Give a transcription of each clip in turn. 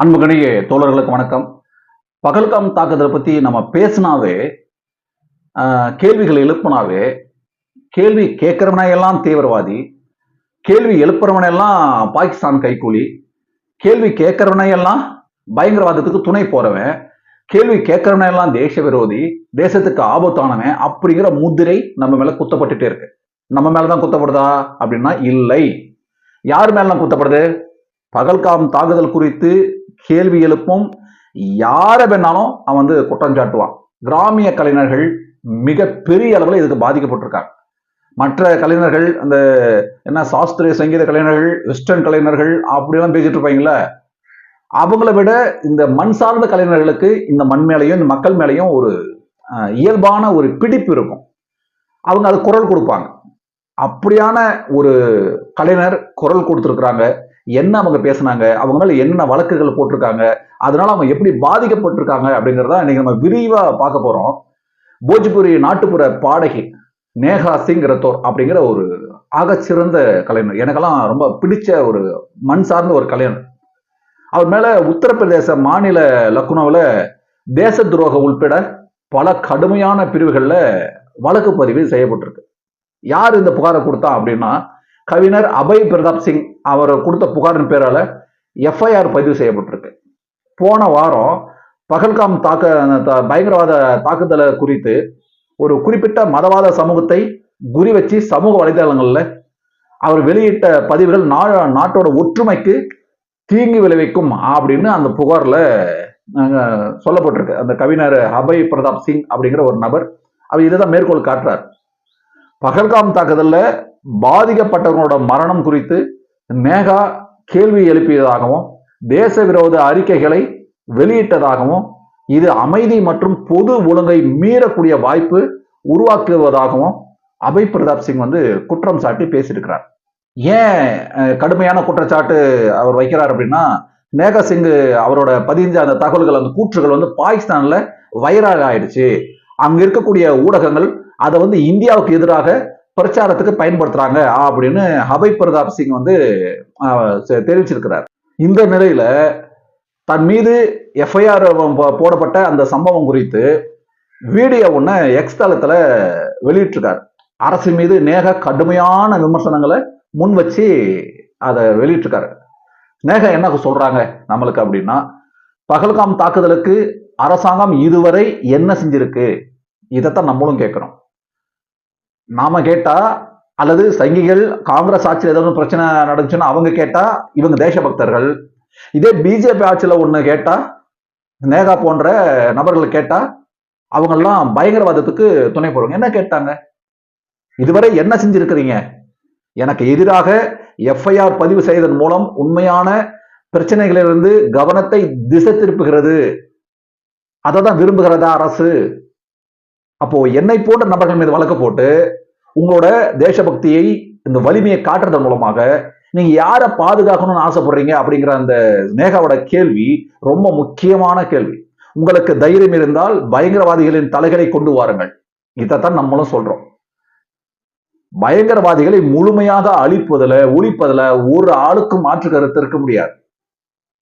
அன்புகணிய தோழர்களுக்கு வணக்கம். பகல்காம் தாக்குதலை பத்தி நம்ம பேசினாவே ஆஹ், கேள்விகள் எழுப்புனாவே கேள்வி கேட்கிறவனையெல்லாம் தீவிரவாதி கேள்வி எழுப்புறவனையெல்லாம் பாகிஸ்தான் கைக்கூலி கேள்வி கேட்கிறவனையெல்லாம் பயங்கரவாதத்துக்கு துணை போறவன் கேள்வி கேட்கிறவனையெல்லாம் தேச விரோதி தேசத்துக்கு ஆபத்தானவன் அப்படிங்கிற முதிரை நம்ம மேல குத்தப்பட்டுட்டே இருக்கு. நம்ம மேலதான் குத்தப்படுதா? அப்படின்னா இல்லை. யார் மேலாம் குத்தப்படுது? பகல்காம் தாக்குதல் குறித்து கேள்வி எழுப்பும். யாரை வேணாலும் அவன் வந்து குற்றம் சாட்டுவான். கிராமிய கலைஞர்கள் மிக பெரிய அளவில் இதுக்கு பாதிக்கப்பட்டிருக்காங்க. மற்ற கலைஞர்கள் அந்த என்ன சாஸ்திரிய சங்கீத கலைஞர்கள் வெஸ்டர்ன் கலைஞர்கள் அப்படிலாம் பேசிட்டு இருப்பாங்களே அவங்கள விட இந்த மண் சார்ந்த கலைஞர்களுக்கு இந்த மண் மேலையும் இந்த மக்கள் மேலையும் ஒரு இயல்பான ஒரு பிடிப்பு இருக்கும். அவங்க அது குரல் கொடுப்பாங்க. அப்படியான ஒரு கலைஞர் குரல் கொடுத்துருக்குறாங்க. என்ன அவங்க பேசினாங்க? அவங்க மேல என்னென்ன வழக்குகள் போட்டிருக்காங்க? அதனால அவங்க எப்படி பாதிக்கப்பட்டிருக்காங்க அப்படிங்கிறத இன்னைக்கு நம்ம விரிவா பார்க்க போறோம். போஜ்புரி நாட்டுப்புற பாடகி நேஹா சிங் ரத்தோர் அப்படிங்கிற ஒரு ஆகச்சிறந்த கலைஞர். எனக்கெல்லாம் ரொம்ப பிடிச்ச ஒரு மண் சார்ந்த ஒரு கலைஞர். அவர் மேல உத்தரப்பிரதேச மாநில லக்னோவில் தேச துரோகம் உள்பட பல கடுமையான பிரிவுகளில் வழக்கு பதிவு செய்யப்பட்டிருக்கு. யார் இந்த புகாரை கொடுத்தா அப்படின்னா கவிஞர் அபய் பிரதாப் சிங் அவர் கொடுத்த புகாரின் பேரால எஃப்ஐஆர் பதிவு செய்யப்பட்டிருக்கு. போன வாரம் பகல்காம் தாக்க பயங்கரவாத தாக்குதலை குறித்து ஒரு குறிப்பிட்ட மதவாத சமூகத்தை குறி வச்சு சமூக வலைதளங்களில் அவர் வெளியிட்ட பதிவுகள் நா- நாட்டோட ஒற்றுமைக்கு தீங்கு விளைவிக்கும் அப்படின்னு அந்த புகாரில் சொல்லப்பட்டிருக்கு. அந்த கவிஞர் அபய் பிரதாப் சிங் அப்படிங்கிற ஒரு நபர் அவர் இதை தான் மேற்கோள் காட்டுறார். பகல்காம் தாக்குதலில் பாதிக்கப்பட்டவங்களோட மரணம் குறித்து மேகா கேள்வி எழுப்பியதாகவும் தேச விரோத அறிக்கைகளை வெளியிட்டதாகவும் இது அமைதி மற்றும் பொது ஒழுங்கை மீறக்கூடிய வாய்ப்பு உருவாக்குவதாகவும் அபய் பிரதாப் சிங் வந்து குற்றம் சாட்டி பேசியிருக்கிறார். ஏன் கடுமையான குற்றச்சாட்டு அவர் வைக்கிறார் அப்படின்னா மேகா சிங் அவரோட பதிஞ்ச அந்த தகவல்கள் அந்த கூற்றுகள் வந்து பாகிஸ்தான்ல வைரல் ஆயிடுச்சு அங்க இருக்கக்கூடிய ஊடகங்கள் அதை வந்து இந்தியாவுக்கு எதிராக பிரச்சாரத்துக்கு பயன்படுத்துறாங்க அப்படின்னு அபய் பிரதாப் சிங் வந்து செ- தெரிவிச்சிருக்கிறார். இந்த நிலையில தன் மீது எஃப்ஐஆர் போடப்பட்ட அந்த சம்பவம் குறித்து வீடியோ ஒன்று எக்ஸ் தளத்துல வெளியிட்டிருக்கார். அரசு மீது நேக கடுமையான விமர்சனங்களை முன் வச்சு அதை வெளியிட்டிருக்காரு. நேக என்ன சொல்றாங்க நம்மளுக்கு அப்படின்னா பகல்காம் தாக்குதலுக்கு அரசாங்கம் இதுவரை என்ன செஞ்சிருக்கு? இதைத்தான் நம்மளும் கேட்கிறோம். நாம கேட்டா அல்லது சங்கிகள் காங்கிரஸ் ஆட்சியில் ஏதாவது பிரச்சனை நடந்துச்சுன்னா அவங்க கேட்டா இவங்க தேசபக்தர்கள். இதே பிஜேபி ஆட்சியில் ஒன்று கேட்டா நேகா போன்ற நபர்கள் கேட்டா அவங்கெல்லாம் பயங்கரவாதத்துக்கு துணை போடுவாங்க. என்ன கேட்டாங்க? இதுவரை என்ன செஞ்சிருக்கிறீங்க? எனக்கு எதிராக எஃப்ஐஆர் பதிவு செய்ததன் மூலம் உண்மையான பிரச்சனைகளிலிருந்து கவனத்தை திசை திருப்புகிறது. அதை தான் விரும்புகிறதா அரசு? அப்போ என்னை போன்ற நபர்கள் மீது வழக்கு போட்டு உங்களோட தேசபக்தியை இந்த வலிமையை காட்டுறதன் மூலமாக நீங்க யாரை பாதுகாக்கணும்னு ஆசைப்படுறீங்க அப்படிங்கிற அந்த நேகாவோட கேள்வி ரொம்ப முக்கியமான கேள்வி. உங்களுக்கு தைரியம் இருந்தால் பயங்கரவாதிகளின் தலைகளை கொண்டு வாருங்கள். இதைத்தான் நம்மளும் சொல்றோம். பயங்கரவாதிகளை முழுமையாக அழிப்பதுல ஒழிப்பதுல ஒரு ஆளுக்கும் மாற்று கருத்து இருக்க முடியாது.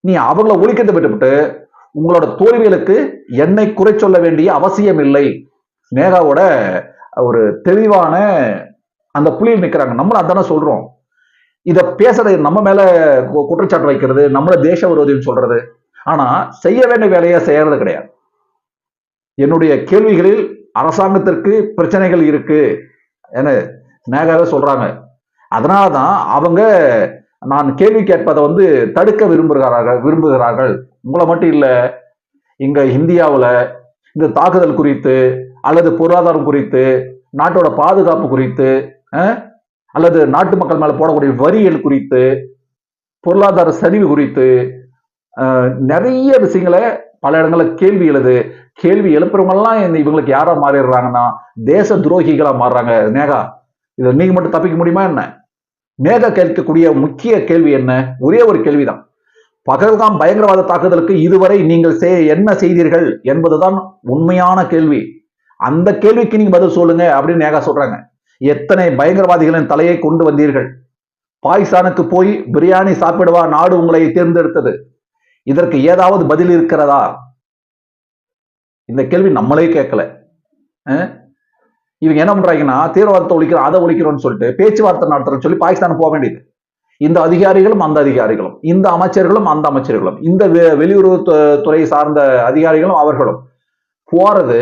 நீ அவங்கள ஒழிக்கிறத விட்டுவிட்டு உங்களோட தோல்விகளுக்கு என்னை குறை சொல்ல வேண்டிய அவசியம் இல்லை மேகாவோட ஒரு தெளிவான அந்த புள்ளியில் நிற்கிறாங்க நம்மளும் அதானே சொல்றோம். இதை பேசுறது நம்ம மேல குற்றச்சாட்டு வைக்கிறது நம்மள தேச விரோதின்னு சொல்றது. ஆனா செய்ய வேண்டிய வேலையை செய்யறது கிடையாது. என்னுடைய கேள்விகளில் அரசாங்கத்திற்கு பிரச்சனைகள் இருக்கு என நேகாவே சொல்றாங்க. அதனாலதான் அவங்க நான் கேள்வி கேட்பதை வந்து தடுக்க விரும்புகிறார்கள் விரும்புகிறார்கள். உங்களை மட்டும் இல்லை இங்க இந்தியாவில் இந்த தாக்குதல் குறித்து அல்லது பொருளாதாரம் குறித்து நாட்டோட பாதுகாப்பு குறித்து அல்லது நாட்டு மக்கள் மேலே போடக்கூடிய வரிகள் குறித்து பொருளாதார சரிவு குறித்து நிறைய விஷயங்களை பல இடங்களில் கேள்வி எழுது. கேள்வி எழுப்புறவங்கெல்லாம் இந்த இவங்களுக்கு யாரா மாறிடுறாங்கன்னா தேச துரோகிகளா மாறுறாங்க. நேகா இதை நீங்க மட்டும் தப்பிக்க முடியுமா என்ன? நேகா கேட்கக்கூடிய முக்கிய கேள்வி என்ன? ஒரே ஒரு கேள்விதான். பகல்காம் பயங்கரவாத தாக்குதலுக்கு இதுவரை நீங்கள் செய்ய என்ன செய்தீர்கள் என்பதுதான் உண்மையான கேள்வி. அந்த கேள்விக்கு நீங்க பதில் சொல்லுங்க அப்படின்னு நேகா சொல்றாங்க. எத்தனை பயங்கரவாதிகளின் தலையை கொண்டு வந்தீர்கள்? பாகிஸ்தானுக்கு போய் பிரியாணி சாப்பிடுவா நாடு உங்களை தேர்ந்தெடுத்தது. இதற்கு ஏதாவது பதில் இருக்கிறதா? இந்த கேள்வி நம்மளே கேட்கல. இவங்க என்ன பண்றாங்கன்னா தீவிரவாதத்தை ஒழிக்கிறோம் அதை ஒழிக்கிறோம்னு சொல்லிட்டு பேச்சுவார்த்தை நடத்துறோம்னு சொல்லி பாகிஸ்தான் போக வேண்டியது. இந்த அதிகாரிகளும் அந்த அதிகாரிகளும். இந்த அமைச்சர்களும் அந்த அமைச்சர்களும். இந்த வெ- வெளியுறவு துறை சார்ந்த அதிகாரிகளும் அவர்களும். போறது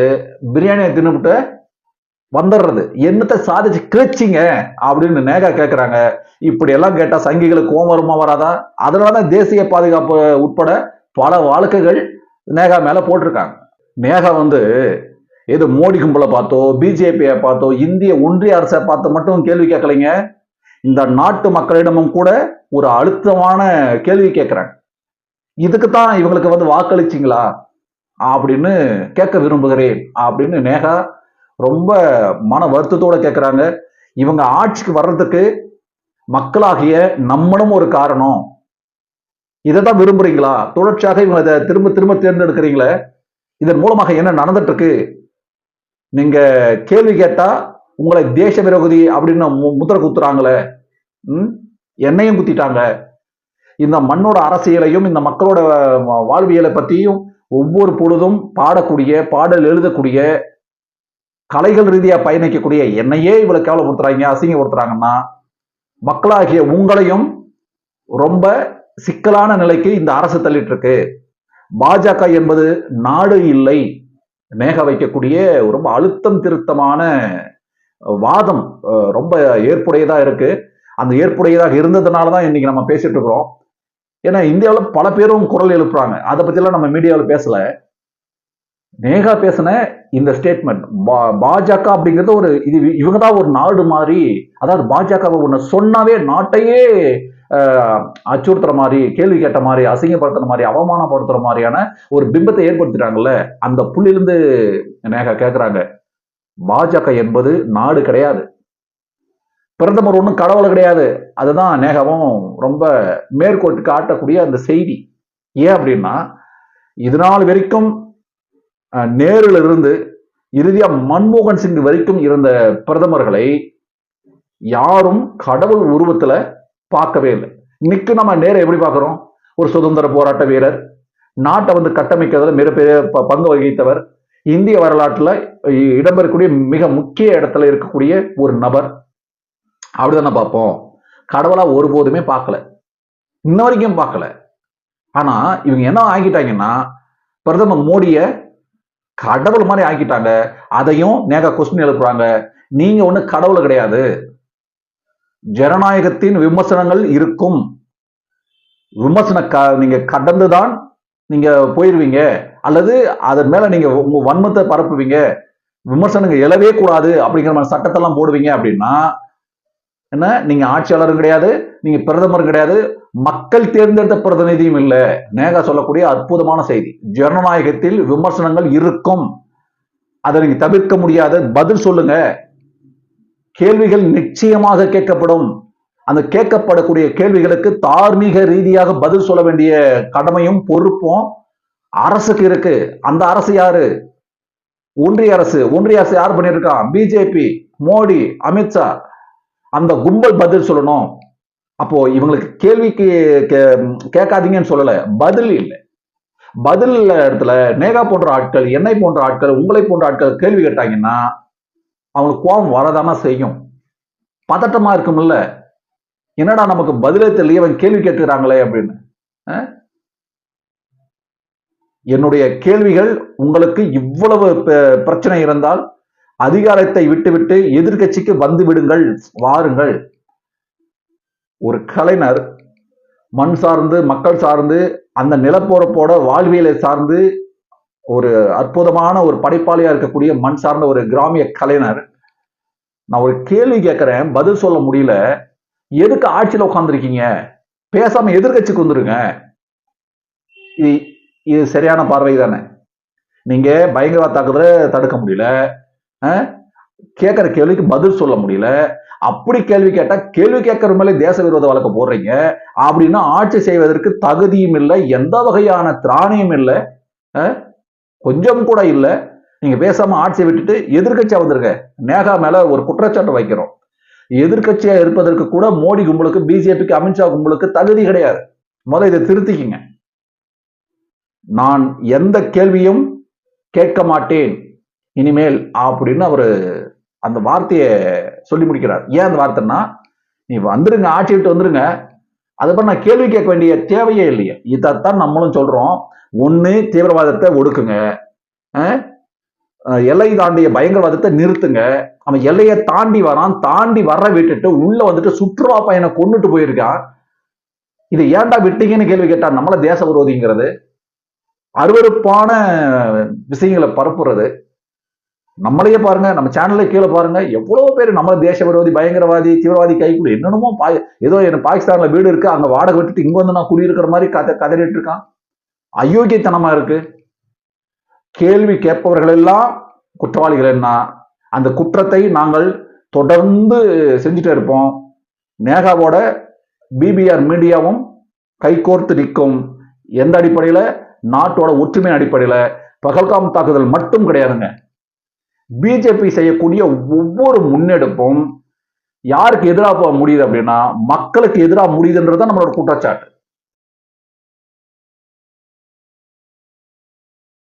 பிரியாணியை தின்னுபிட்டு வந்துடுறது என்னத்தை சாதிச்சு கிழிச்சிங்க? அப்படின்னு நேகா கேட்குறாங்க இப்படி எல்லாம் கேட்டா சங்கிகளுக்கு கோமரமா வருமா வராதா? அதனாலதான் தேசிய பாதுகாப்பு உட்பட பல வழக்குகள் நேகா மேல போட்டிருக்காங்க. நேகா வந்து ஏதோ மோடி கும்பலை பார்த்தோ பிஜேபியை பார்த்தோ இந்திய ஒன்றிய அரசை பார்த்து மட்டும் கேள்வி கேட்கலைங்க. இந்த நாட்டு மக்களிடமும் கூட ஒரு அழுத்தமான கேள்வி கேட்குறாங்க. இதுக்கு தான் இவங்களுக்கு வந்து வாக்களிச்சிங்களா? அப்படின்னு கேட்க விரும்புகிறேன் அப்படின்னு நேகா ரொம்ப மன வருத்தத்தோட கேட்குறாங்க இவங்க ஆட்சிக்கு வர்றதுக்கு மக்களாகிய நம்மளும் ஒரு காரணம். இதை தான் விரும்புறீங்களா? தொடர்ச்சியாக இவங்க இதை திரும்ப திரும்ப தேர்ந்தெடுக்கிறீங்களே? இதன் மூலமாக என்ன நடந்துட்டு இருக்கு நீங்க கேள்வி கேட்டா உங்களை தேச விரோதி அப்படின்னு மு- முத்திரை குத்துறாங்களே. ம்? என்னையும் குத்திட்டாங்க. இந்த மண்ணோட அரசியலையும் இந்த மக்களோட வாழ்வியலை பத்தியும் ஒவ்வொரு பொழுதும் பாடக்கூடிய பாடல் எழுதக்கூடிய கலைகள் ரீதியாக பயணிக்கக்கூடிய என்னையே இவ்வளவு கேவலப்படுத்துறாங்க அசிங்கப்படுத்துறாங்கன்னா மக்களாகிய உங்களையும் ரொம்ப சிக்கலான நிலைக்கு இந்த அரசு தள்ளிட்டு இருக்கு பாஜக என்பது நாடு இல்லை மேக வைக்கக்கூடிய ரொம்ப அழுத்தம் திருத்தமான வாதம் ரொம்ப ஏற்புடையதா இருக்கு. அந்த ஏற்புடையதாக இருந்ததுனால தான் இன்னைக்கு நம்ம பேசிட்டு இருக்கிறோம். ஏன்னா இந்தியாவில் பல பேரும் குரல் எழுப்புறாங்க. அதை பற்றிலாம் நம்ம மீடியாவில் பேசல. நேகா பேசின இந்த ஸ்டேட்மெண்ட் பாஜக அப்படிங்கிறது ஒரு இது இவங்க தான் ஒரு நாடு மாதிரி அதாவது பாஜகவை ஒன்று சொன்னாவே நாட்டையே அச்சுறுத்துற மாதிரி கேள்வி கேட்ட மாதிரி அசிங்கப்படுத்துற மாதிரி அவமானப்படுத்துற மாதிரியான ஒரு பிம்பத்தை ஏற்படுத்திட்டாங்கல்ல அந்த புள்ளிலிருந்து நேகா கேட்குறாங்க பாஜக என்பது நாடு கிடையாது. பிரதமர் ஒன்றும் கடவுள் கிடையாது. அதுதான் நேகாவும் ரொம்ப மேற்கோட்டு காட்டக்கூடிய அந்த செய்தி. ஏன் அப்படின்னா இது நாள் வரைக்கும் நேருல இருந்து இறுதியா மன்மோகன் சிங் வரைக்கும் இருந்த பிரதமர்களை யாரும் கடவுள் உருவத்துல பார்க்கவே இல்லை. இன்னைக்கு நம்ம நேரம் எப்படி பார்க்குறோம்? ஒரு சுதந்திர போராட்ட வீரர் நாட்டை வந்து கட்டமைக்கிறதுல மிகப்பெரிய ப- பங்கு வகித்தவர் இந்திய வரலாற்றுல இடம்பெறக்கூடிய மிக முக்கிய இடத்துல இருக்கக்கூடிய ஒரு நபர் அப்படிதானே பார்ப்போம். கடவுளா ஒருபோதுமே பார்க்கல. இன்ன வரைக்கும் பார்க்கல. ஆனா இவங்க என்ன ஆக்கிட்டாங்கன்னா பிரதமர் மோடிய கடவுள் மாதிரி ஆக்கிட்டாங்க. அதையும் நேக கொஸ்டின் எழுப்புறாங்க. நீங்க ஒண்ணு கடவுள் கிடையாது. ஜனநாயகத்தின் விமர்சனங்கள் இருக்கும். விமர்சன க நீங்க கடந்துதான் நீங்க போயிருவீங்க. அல்லது அதன் மேல நீங்க உங்க வன்மத்தை பரப்புவீங்க. விமர்சனங்கள் எழவே கூடாது அப்படிங்கிற மாதிரி சட்டத்தெல்லாம் போடுவீங்க அப்படின்னா என்ன? நீங்க ஆட்சியாளரும் கிடையாது நீங்க பிரதமரும் கிடையாது மக்கள் தேர்ந்தெடுத்த பிரதிநிதியும் இல்லை. நேகா சொல்லக்கூடிய அற்புதமான செய்தி. ஜனநாயகத்தில் விமர்சனங்கள் இருக்கும். அதை நீங்க தவிர்க்க முடியாத. பதில் சொல்லுங்க. கேள்விகள் நிச்சயமாக கேட்கப்படும். அந்த கேட்கப்படக்கூடிய கேள்விகளுக்கு தார்மீக ரீதியாக பதில் சொல்ல வேண்டிய கடமையும் பொறுப்பும் அரசுக்கு இருக்கு. அந்த அரசு யாரு? ஒன்றிய அரசு. ஒன்றிய அரசு யார் பண்ணியிருக்கான் பிஜேபி மோடி அமித்ஷா. அந்த கும்பல் பதில் சொல்லணும். அப்போ இவங்களுக்கு கேள்விக்கு கே- கேட்காதீங்கன்னு சொல்லல. பதில் இல்லை. பதில் இல்ல இடத்துல நேகா போன்ற ஆட்கள் என்னை போன்ற ஆட்கள் உங்களை போன்ற ஆட்கள் கேள்வி கேட்டாங்கன்னா அவங்களுக்கு கோபம் வரதானா செய்யும். பதட்டமா இருக்கும்ல. என்னடா நமக்கு பதிலே தெரியல இவன் கேள்வி கேட்கிறாங்களே அப்படின்னு. என்னுடைய கேள்விகள் உங்களுக்கு இவ்வளவு ப- பிரச்சனை இருந்தால் அதிகாரத்தை விட்டுவிட்டு எதிர்க்கட்சிக்கு வந்து விடுங்கள் வாருங்கள். ஒரு கலைஞர் மண் சார்ந்து மக்கள் சார்ந்து அந்த நிலப்போரப்போட வாழ்வியலை சார்ந்து ஒரு அற்புதமான ஒரு படைப்பாளியா இருக்கக்கூடிய மண் சார்ந்த ஒரு கிராமிய கலைஞர். நான் ஒரு கேள்வி கேட்கிறேன் பதில் சொல்ல முடியல. எதுக்கு ஆட்சியில் உட்காந்துருக்கீங்க பேசாம எதிர்க்கட்சிக்கு வந்துருங்க. இது இது சரியான பார்வை தானே. நீங்க பயங்கரவாத தாக்குதலை தடுக்க முடியல. கேட்கற கேள்விக்கு பதில் சொல்ல முடியல. அப்படி கேள்வி கேட்டா கேள்வி கேட்கற மேலே தேச விரோத வழக்கு போடுறீங்க. அப்படின்னா ஆட்சி செய்வதற்கு தகுதியும் இல்லை எந்த வகையான திராணியும் இல்லை கொஞ்சம் கூட இல்லை. நீங்க பேசாம ஆட்சியை விட்டுட்டு எதிர்க்கட்சியா வந்துருங்க. நேகா மேல ஒரு குற்றச்சாட்டு வைக்கிறோம். எதிர்க்கட்சியா இருப்பதற்கு கூட மோடி கும்பலுக்கு பிஜேபிக்கு அமித்ஷா கும்பலுக்கு தகுதி கிடையாது. முதல்ல இதை திருத்திக்கிங்க. நான் எந்த கேள்வியும் கேட்க மாட்டேன். இனிமேல் அப்படின்னு அவர் அந்த வார்த்தையை சொல்லி முடிக்கிறார். ஏன் அந்த வார்த்தைன்னா நீ வந்துருங்க ஆட்சி விட்டு வந்துருங்க. அதுக்கப்புறம் நான் கேள்வி கேட்க வேண்டிய தேவையே இல்லையே. இதைத்தான் நம்மளும் சொல்றோம். ஒன்று தீவிரவாதத்தை ஒடுக்குங்க. எல்லை தாண்டிய பயங்கரவாதத்தை நிறுத்துங்க. அவன் எல்லையை தாண்டி வரான். தாண்டி வர விட்டுட்டு உள்ள வந்துட்டு சுற்றுலா பையனை கொண்டுட்டு போயிருக்கான். இதை ஏன்டா விட்டீங்கன்னு கேள்வி கேட்டா நம்மள தேச விரோதிங்கிறது. அருவருப்பான விஷயங்களை பரப்புறது. நம்மளையே பாருங்க நம்ம சேனல்ல கீழே பாருங்க. எவ்வளவு பேர் நம்ம தேச விரோதி பயங்கரவாதி தீவிரவாதி கைக்குள்ள என்னென்னமோ பா ஏதோ எனக்கு பாகிஸ்தான்ல வீடு இருக்கு அங்க வாடகை விட்டுட்டு இங்க வந்து நான் குடியிருக்கிற மாதிரி கதை கதறிட்டு இருக்கான். அயோக்கியத்தனமா இருக்கு. கேள்வி கேட்பவர்கள் எல்லாம் குற்றவாளிகள் என்ன? அந்த குற்றத்தை நாங்கள் தொடர்ந்து செஞ்சுட்டே இருப்போம். நேகாவோட பிபிஆர் மீடியாவும் கைகோர்த்து நிற்கும். எந்த அடிப்படையில? நாட்டோட ஒற்றுமை அடிப்படையில. பகல்காம் தாக்குதல் மட்டும் கிடையாதுங்க. பிஜேபி செய்யக்கூடிய ஒவ்வொரு முன்னெடுப்பும் யாருக்கு எதிராக முடியுது அப்படின்னா மக்களுக்கு எதிராக முடியுதுன்றது தான் நம்மளோட குற்றச்சாட்டு.